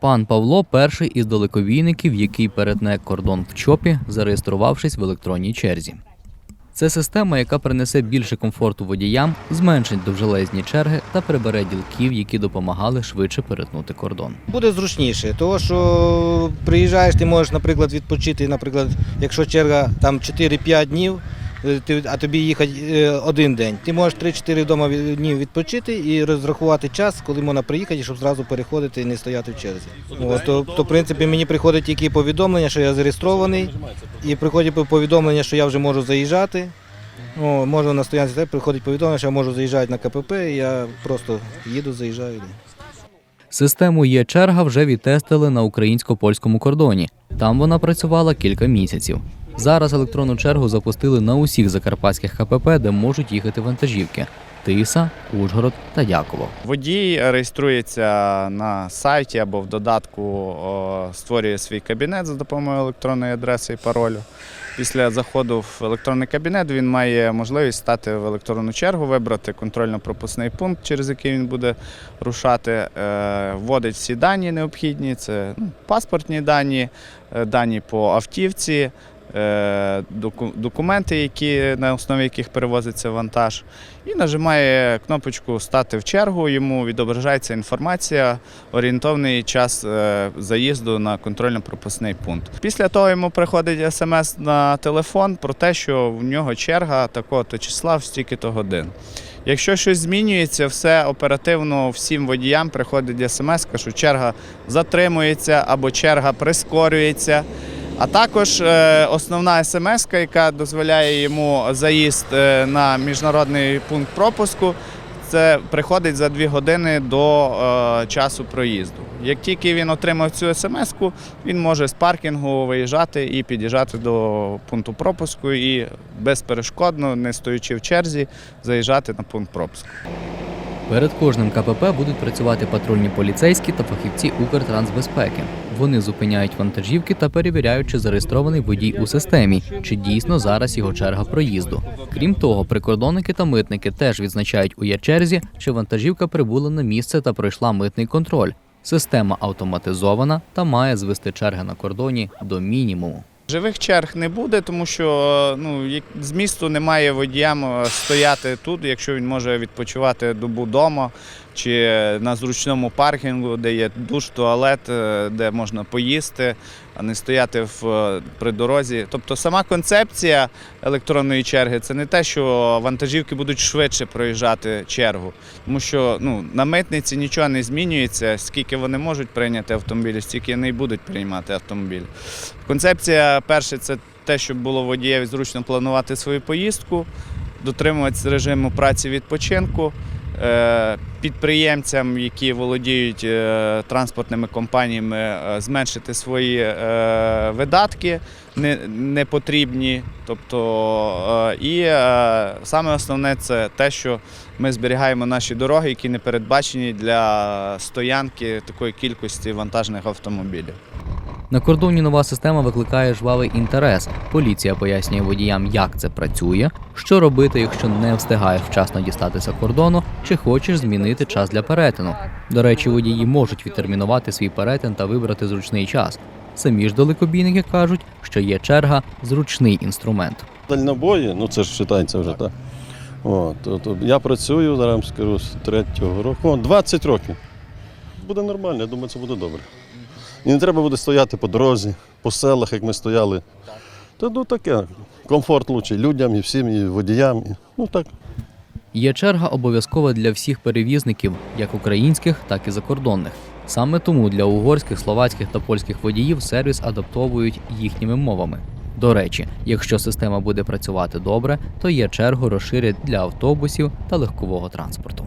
Пан Павло перший із далекобійників, який перетне кордон в ЧОПі, зареєструвавшись в електронній черзі. Це система, яка принесе більше комфорту водіям, зменшить довжелезні черги та прибере ділків, які допомагали швидше перетнути кордон. Буде зручніше, тому що приїжджаєш, ти можеш, наприклад, відпочити, наприклад, якщо черга там 4-5 днів, а тобі їхати е, один день. Ти можеш 3-4 вдома днів відпочити і розрахувати час, коли можна приїхати, щоб зразу переходити і не стояти в черзі. От, то, то, в принципі, мені приходить тільки повідомлення, що я зареєстрований, і приходить повідомлення, що я вже можу заїжджати. О, можу на стоянці, приходить повідомлення, що я можу заїжджати на КПП, і я просто їду, заїжджаю. Систему є черга вже відтестили на українсько-польському кордоні. Там вона працювала кілька місяців. Зараз електронну чергу запустили на усіх закарпатських КПП, де можуть їхати вантажівки: Тиса, Ужгород та Дяково. Водій реєструється на сайті або в додатку, створює свій кабінет за допомогою електронної адреси і паролю. Після заходу в електронний кабінет він має можливість стати в електронну чергу, вибрати контрольно-пропускний пункт, через який він буде рушати, е, вводить всі дані необхідні, це ну, паспортні дані, е, дані по автівці, документи, які, на основі яких перевозиться вантаж і нажимає кнопочку Стати в чергу. Йому відображається інформація, орієнтовний час е, заїзду на контрольно-пропускний пункт. Після того йому приходить смс на телефон про те, що в нього черга такого-то числа в стільки-то годин. Якщо щось змінюється, все оперативно всім водіям приходить смс, що черга затримується або черга прискорюється. А також е, основна смс, яка дозволяє йому заїзд е, на міжнародний пункт пропуску, це приходить за дві години до е, часу проїзду. Як тільки він отримав цю смс, він може з паркінгу виїжджати і під'їжджати до пункту пропуску і безперешкодно, не стоячи в черзі, заїжджати на пункт пропуску. Перед кожним КПП будуть працювати патрульні поліцейські та фахівці Укртрансбезпеки. Вони зупиняють вантажівки та перевіряють, чи зареєстрований водій у системі, чи дійсно зараз його черга проїзду. Крім того, прикордонники та митники теж відзначають у є-черзі, чи вантажівка прибула на місце та пройшла митний контроль. Система автоматизована та має звести черги на кордоні до мінімуму. Живих черг не буде, тому що ну, змісту немає водіям стояти тут, якщо він може відпочивати добу вдома чи на зручному паркінгу, де є душ, туалет, е, де можна поїсти, а не стояти в, е, при дорозі. Тобто сама концепція електронної черги це не те, що вантажівки будуть швидше проїжджати чергу, тому що ну, на митниці нічого не змінюється, скільки вони можуть прийняти автомобілі, стільки вони й будуть приймати автомобіль. Концепція перше це те, щоб було водієві зручно планувати свою поїздку, дотримуватися режиму праці відпочинку. Е, Підприємцям, які володіють е, транспортними компаніями, е, зменшити свої видатки не- непотрібні. Тобто, і саме основне це те, що ми зберігаємо наші дороги, які не передбачені для стоянки такої кількості вантажних автомобілів. На кордоні нова система викликає жвавий інтерес. Поліція пояснює водіям, як це працює, що робити, якщо не встигаєш вчасно дістатися кордону, чи хочеш змінити час для перетину. До речі, водії можуть відтермінувати свій перетин та вибрати зручний час. Самі ж далекобійники кажуть, що є черга зручний інструмент. Дальнобої, ну це ж вважається вже так. От, то, то я працюю, зараз скажу, з третього року. О, 20 років. Буде нормально, я думаю, це буде добре. І не треба буде стояти по дорозі, по селах, як ми стояли. Та ну таке, комфорт лучший людям і всім, і водіям. І, ну так. Є черга обов'язкова для всіх перевізників, як українських, так і закордонних. Саме тому для угорських, словацьких та польських водіїв сервіс адаптовують їхніми мовами. До речі, якщо система буде працювати добре, то є чергу розширять для автобусів та легкового транспорту.